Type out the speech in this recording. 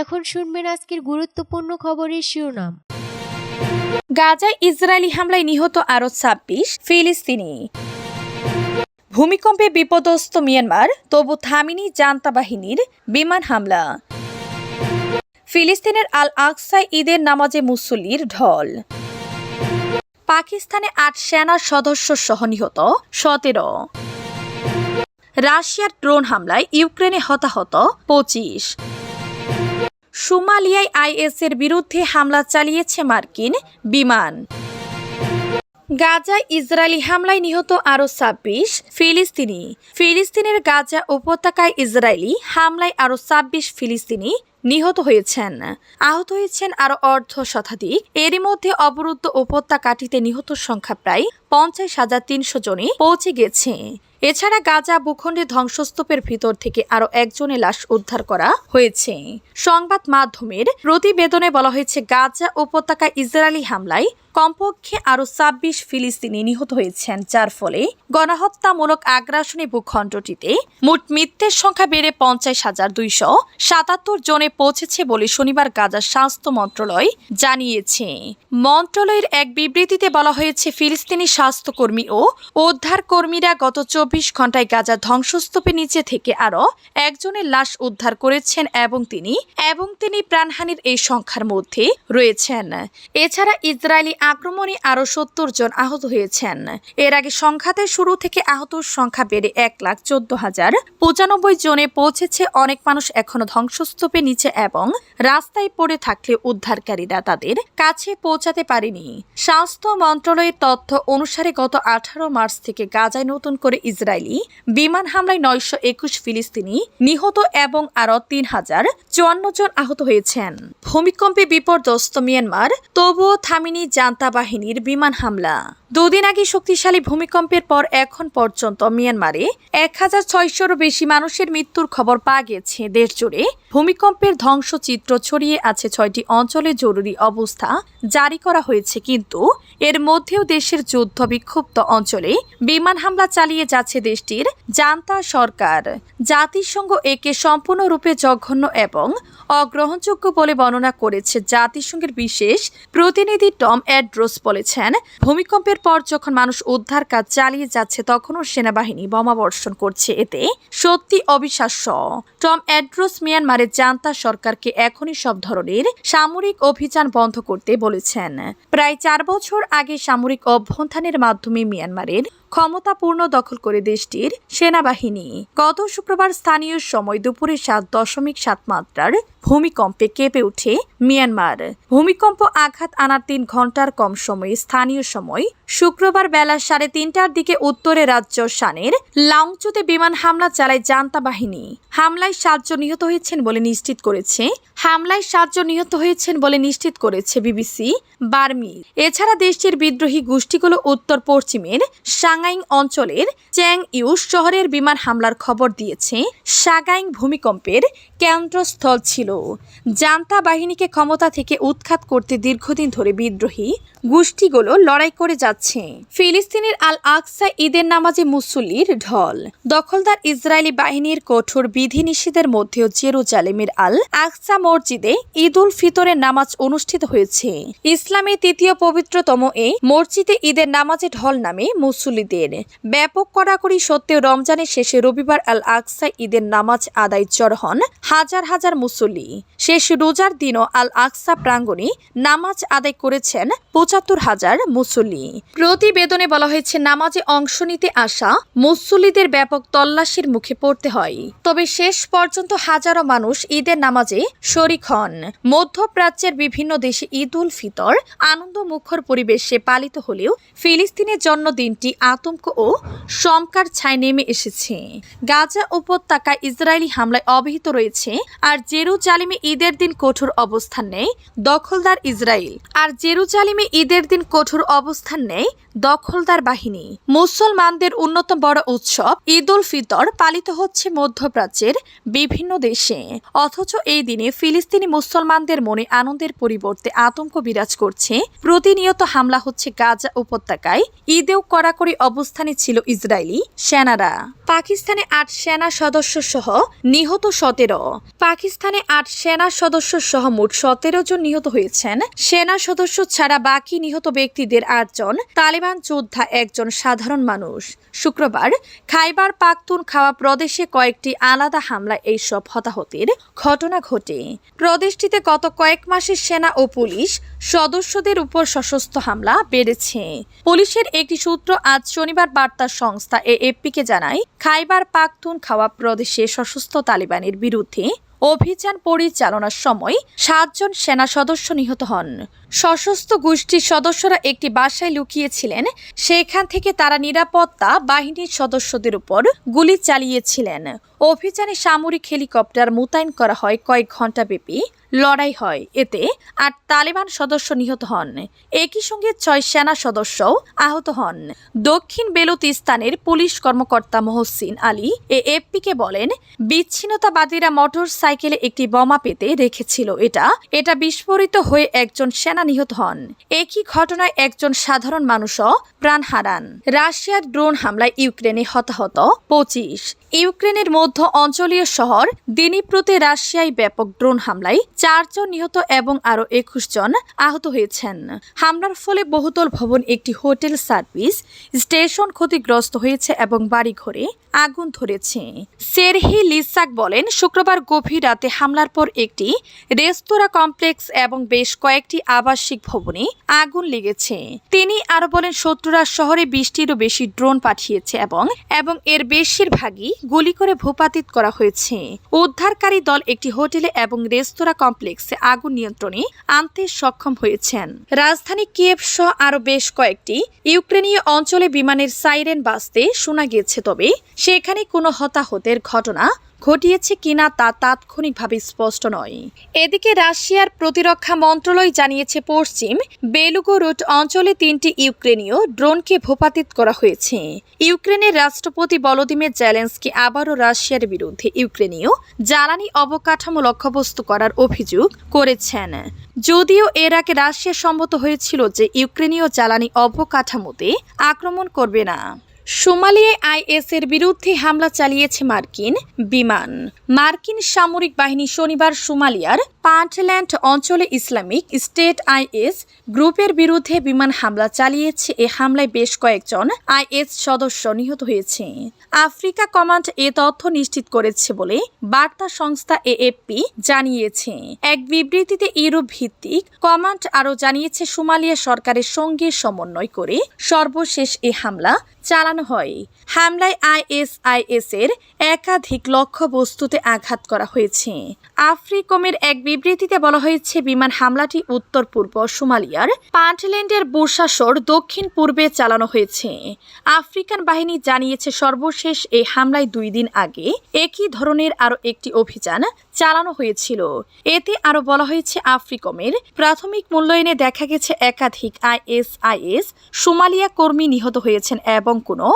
এখন শুনবেন আজকের গুরুত্বপূর্ণ খবরের শিরোনাম। গাজায় ইসরায়েলি হামলায় নিহত আরও ছাব্বিশ ফিলিস্তিনি। ভূমিকম্পে বিপদস্ত মিয়ানমার, তবু থামিনি জান্তা বাহিনীর বিমান হামলা। ফিলিস্তিনের আল আকসায় ঈদের নামাজে মুসল্লির ঢল। পাকিস্তানে আট সেনা সদস্য সহ নিহত সতেরো। রাশিয়ার ড্রোন হামলায় ইউক্রেনে হতাহত, পঁচিশ। সোমালিয়ায় আইএসের বিরুদ্ধে হামলা চালিয়েছে মার্কিন বিমান। গাজা ইসরায়েলি হামলায় নিহত আরও ছাব্বিশ ফিলিস্তিনি। ফিলিস্তিনের গাজা উপত্যকায় ইসরায়েলি হামলায় আরও ছাব্বিশ ফিলিস্তিনি নিহত হয়েছেন। আহত হয়েছেন আরও অর্ধ শতাধিক। এরই মধ্যে অবরুদ্ধ উপত্যকাটিতে নিহত সংখ্যা প্রায় পঞ্চাশ হাজার তিনশো জনে পৌঁছে গেছে। এছাড়া গাজা ভূখণ্ডে ধ্বংসস্তূপের ভিতর থেকে আরও একজনের লাশ উদ্ধার করা হয়েছে। সংবাদ মাধ্যমের প্রতিবেদনে বলা হয়েছে, গাজা উপত্যকায় ইসরায়েলি হামলায় কমপক্ষে আরও ছাব্বিশ ফিলিস্তিনি নিহত হয়েছেন, যার ফলে গণহত্যামূলক আগ্রাসনী ভূখণ্ডটিতে মোট মৃত্যুর সংখ্যা বেড়ে পঞ্চাশ হাজার দুইশো সাতাত্তর জনে পৌঁছেছে বলে শনিবার গাজার স্বাস্থ্য মন্ত্রণালয় জানিয়েছে। মন্ত্রণালয়ের এক বিবৃতিতে বলা হয়েছে, ফিলিস্তিনি স্বাস্থ্যকর্মী ও উদ্ধার কর্মীরা গত চব্বিশ ঘন্টায় গাজা ধ্বংসস্তূপের নিচে থেকে আরও একজনের লাশ উদ্ধার করেছেন এবং তিনি এবং তিনি প্রাণহানির এই সংখ্যার মধ্যে রয়েছেন। এছাড়া ইসরায়েলি আক্রমণে আরও সত্তর জন আহত হয়েছেন। এর আগে সংখ্যাতে শুরু থেকে আহতর সংখ্যা বেড়ে এক লাখ চোদ্দ হাজার পঁচানব্বই জনে পৌঁছেছে। অনেক মানুষ এখনও ধ্বংসস্তূপের নিচে এবং রাস্তায় পড়ে থাকলে উদ্ধারকারীরা তাদের কাছে পৌঁছাতে পারেনি। স্বাস্থ্য মন্ত্রণালয়ের তথ্য অনুসারে গত আঠারো মার্চ থেকে গাজায় নতুন করে ইসরায়েলি বিমান হামলায় নয়শো একুশ ফিলিস্তিনি নিহত এবং আরও তিন হাজার চুয়ান্ন জন আহত হয়েছেন। ভূমিকম্পে বিপর্যস্ত মিয়ানমার, তবুও থামিনি জান্তা বাহিনীর বিমান হামলা। দুদিন আগে শক্তিশালী ভূমিকম্পের পর এখন পর্যন্ত মিয়ানমারে এক হাজার ছয়শোরও বেশি মানুষের মৃত্যুর খবর পাওয়া গেছে দেশ জুড়ে ভূমিকম্পের ধ্বংসচিত্র ছড়িয়ে আছে ছয়টি অঞ্চলে জরুরি অবস্থা জারি করা হয়েছে, কিন্তু এর মধ্যেও দেশের যুদ্ধ বিক্ষুব্ধ অঞ্চলে বিমান হামলা চালিয়ে যাচ্ছে দেশটির জান্তা সরকার। জাতিসংঘ একে সম্পূর্ণরূপে জঘন্য এবং অগ্রহণযোগ্য বলে বর্ণনা করেছে জাতিসংঘের বিশেষ প্রতিনিধি টম অ্যাড্রোস বলেছেন, ভূমিকম্পের পর যখন মানুষ উদ্ধার কাজ চালিয়ে যাচ্ছে, তখনও সেনাবাহিনী বোমাবর্ষণ করছে। এতে সত্যি অবিশ্বাস্য। টম অ্যাড্রোস মিয়ানমারের জান্তা সরকারকে এখনই সব ধরনের সামরিক অভিযান বন্ধ করতে বলেছেন। প্রায় চার বছর আগে সামরিক অভ্যন্থানের মাধ্যমে মিয়ানমারের ক্ষমতাপূর্ণ দখল করে দেশটির সেনাবাহিনী। গত শুক্রবার স্থানীয় সময় দুপুরে সাত দশমিক সাত মাত্রার ভূমিকম্পে কেঁপে ওঠে মিয়ানমার। ভূমিকম্প আঘাত আনার তিন ঘণ্টার কম সময়ে স্থানীয় সময় শুক্রবার বেলা সাড়ে তিনটার দিকে উত্তরে রাজ্য শানের লাংচুতে বিমান হামলা চালায় জান্তা বাহিনী। হামলায় সাতজন নিহত হয়েছেন বলে নিশ্চিত করেছে হামলায় সাতজন নিহত হয়েছেন বলে নিশ্চিত করেছে বিবিসি বার্মি। এছাড়া দেশটির বিদ্রোহী গোষ্ঠীগুলো উত্তর পশ্চিমের সাংগাইং অঞ্চলের চ্যাং ইউ শহরের বিমান হামলার খবর দিয়েছে। সাগাইং ভূমিকম্পের কেন্দ্রস্থল ছিল। জান্তা বাহিনীকে ক্ষমতা থেকে উৎখাত করতে দীর্ঘদিন ধরে বিদ্রোহী গোষ্ঠীগুলো লড়াই করে যাচ্ছে। ফিলিস্তিনের আল আকসা ঈদের নামাজে মুসল্লির ঢল। দখলদার ইসরায়েলি বাহিনীর কঠোর বিধিনিষেধের মধ্যেও জেরুজালেমের আল আকসা মসজিদে ঈদ উল ফিতরের নামাজ অনুষ্ঠিত হয়েছে। ইসলামের তৃতীয় পবিত্রতম এই মসজিদে ঈদের নামাজে ঢল নামে মুসল্লিদের। ব্যাপক কড়াকড়ি সত্ত্বেও রমজানের শেষে রবিবার আল আকসা ঈদের নামাজ আদায় জড় হন হাজার হাজার মুসল্লি। শেষ রোজার দিনও আল আকসা প্রাঙ্গণে নামাজ আদায় করেছেন পঁচাত্তর হাজার মুসল্লি। প্রতিবেদনে বলা হয়েছে, নামাজে অংশ নিতে আসা মুসল্লিদের ব্যাপক তল্লাশির মুখে পড়তে হয়। তবে শেষ পর্যন্ত হাজারো মানুষ ঈদের নামাজে শরিক হন। মধ্যপ্রাচ্যের বিভিন্ন দেশে ঈদ উল ফিতর আনন্দ মুখর পরিবেশে পালিত হলেও ফিলিস্তিনের জন্য দিনটি আতঙ্ক ও শঙ্কার ছায় নেমে এসেছে। গাজা উপত্যকায় ইসরায়েলি হামলায় অবহিত রয়েছে আর জেরুজালিমে ঈদের দিন কঠোর অবস্থান নেয় দখলদার ইসরায়েল। আর জেরুজালিমে ঈদের দিন কঠোর অবস্থান নেয় দখলদার বাহিনী। মুসলমানদের অন্যতম বড় উৎসব ঈদ উল ফিতর পালিত হচ্ছে মধ্যপ্রাচ্যের বিভিন্ন দেশে। অথচ এই দিনে ফিলিস্তিনি মুসলমানদের মনে আনন্দের পরিবর্তে আতঙ্ক বিরাজ করছে। প্রতিনিয়ত হামলা হচ্ছে গাজা উপত্যকায়। ঈদেও কড়াকড়ি অবস্থানে ছিল ইসরায়েলি সেনারা। পাকিস্তানে আট সেনা সদস্য সহ নিহত সতেরো। পাকিস্তানে আট সেনা সদস্য সহ মোট সতেরো জন নিহত হয়েছেন। সেনা সদস্য ছাড়া বাকি নিহত ব্যক্তিদের আটজন তালিবান যোদ্ধা একজন সাধারণ মানুষ। শুক্রবার খাইবার পাখতুন খাওয়া প্রদেশে কয়েকটি আলাদা হামলায় এইসব হতাহতের ঘটনা ঘটে। প্রদেশটিতে গত কয়েক মাসে সেনা ও পুলিশ সদস্যদের উপর সশস্ত্র হামলা বেড়েছে। পুলিশের একটি সূত্র আজ শনিবার বার্তা সংস্থা এএফপিকে জানায়, খাইবার পাখতুন খাওয়া প্রদেশে সশস্ত্র তালিবানের বিরুদ্ধে অভিযান পরিচালনার সময় সাতজন সেনা সদস্য নিহত হন। সশস্ত্র গোষ্ঠীর সদস্যরা একটি বাসায় লুকিয়েছিলেন। সেখান থেকে তারা নিরাপত্তা বাহিনীর সদস্যদের উপর গুলি চালিয়েছিলেন। অভিযানে সামরিক হেলিকপ্টার মোতায়েন করা হয় কয়েক ঘণ্টাব্যাপী লড়াই হয় এতে আট তালেবান সদস্য নিহত হন। একই সঙ্গে ছয় সেনা সদস্যও আহত হন। দক্ষিণ বেলুতিস্তানের পুলিশ কর্মকর্তা মহসিন আলী এ এফপিকে বলেন, বিচ্ছিন্নতাবাদীরা মোটর সাইকেলে একটি বোমা পেতে রেখেছিল। এটা এটা বিস্ফোরিত হয়ে একজন সেনা নিহত হন। একই ঘটনায় একজন সাধারণ মানুষও প্রাণ হারান। রাশিয়ার ড্রোন হামলায় ইউক্রেনে হতাহত পঁচিশ। ইউক্রেনের অঞ্চলীয় শহর দিনীপ্রতে রাশিয়ায় ব্যাপক ড্রোন হামলায় চারজন নিহত এবং আরও একুশ জন আহত হয়েছেন হামলার ফলে বহুতল ভবন একটি হোটেল সার্ভিস স্টেশন ক্ষতিগ্রস্ত হয়েছে এবং বাড়িঘরে আগুন ধরেছে সেরহি লিসাক বলেন শুক্রবার গভীর রাতে হামলার পর একটি রেস্তোরাঁ কমপ্লেক্স এবং বেশ কয়েকটি আবাসিক ভবনে আগুন লেগেছে তিনি আরও বলেন শত্রুরা শহরে বিশটিরও বেশি ড্রোন পাঠিয়েছে এবং এবং এর বেশিরভাগই গুলি করে ভূপাতিত করা হয়েছে। উদ্ধারকারী দল একটি হোটেলে এবং রেস্তোরাঁ কমপ্লেক্সে আগুন নিয়ন্ত্রণে আনতে সক্ষম হয়েছেন। রাজধানী কিয়েভ সহ আরও বেশ কয়েকটি ইউক্রেনীয় অঞ্চলে বিমানের সাইরেন বাজতে শোনা গিয়েছে, তবে সেখানে কোনো হতাহতের ঘটনা ঘটিয়েছে কিনা তা তাৎক্ষণিকভাবে স্পষ্ট নয়। এদিকে রাশিয়ার প্রতিরক্ষা মন্ত্রণালয় জানিয়েছে পশ্চিম বেলুগোরুট অঞ্চলে তিনটি ইউক্রেনীয় ড্রোনকে ভূপাতিত করা হয়েছে। ইউক্রেনের রাষ্ট্রপতি বলদিমির জেলেন্সকি আবারও রাশিয়ার বিরুদ্ধে ইউক্রেনীয় জ্বালানি অবকাঠামো লক্ষ্যবস্তু করার অভিযোগ করেছেন। যদিও এর আগে রাশিয়া সম্মত হয়েছিল যে ইউক্রেনীয় জ্বালানি অবকাঠামোতে আক্রমণ করবে না। সোমালিয়ায় আইএসের বিরুদ্ধে হামলা চালিয়েছে মার্কিন বিমান। মার্কিন সামরিক বাহিনী শনিবার সোমালিয়ার পান্টল্যান্ড অঞ্চলে ইসলামিক স্টেট আইএস গ্রুপের বিরুদ্ধে বিমান হামলা চালিয়েছে। এ হামলায় বেশ কয়েকজন আইএস সদস্য নিহত হয়েছে। আফ্রিকা কমান্ড এ তথ্য নিশ্চিত করেছে বলে বার্তা সংস্থা এএফপি জানিয়েছে। এক বিবৃতিতে ইউরোপ ভিত্তিক কমান্ড আরও জানিয়েছে, সোমালিয়া সরকারের সঙ্গে সমন্বয় করে সর্বশেষ এ হামলা চালানো হয়। হামলায় আইএসআইএস এর একাধিক লক্ষ্য বস্তুতে আঘাত করা হয়েছে। আফ্রিকমের এক বিবৃতিতে বলা হয়েছে, বিমান হামলাটি উত্তর পূর্ব সোমালিয়ার পান্টল্যান্ডের বুরসাসর দক্ষিণ পূর্বে চালানো হয়েছে। আফ্রিকান বাহিনী জানিয়েছে, সর্বশেষ এই হামলায় দুই দিন আগে একই ধরনের আরও একটি অভিযান চালানো হয়েছিল। এতে আরও বলা হয়েছে, আফ্রিকমের প্রাথমিক মূল্যায়নে দেখা গেছে, একাধিক আইএসআইএস সোমালিয়া কর্মী নিহত হয়েছেন এবং কোনো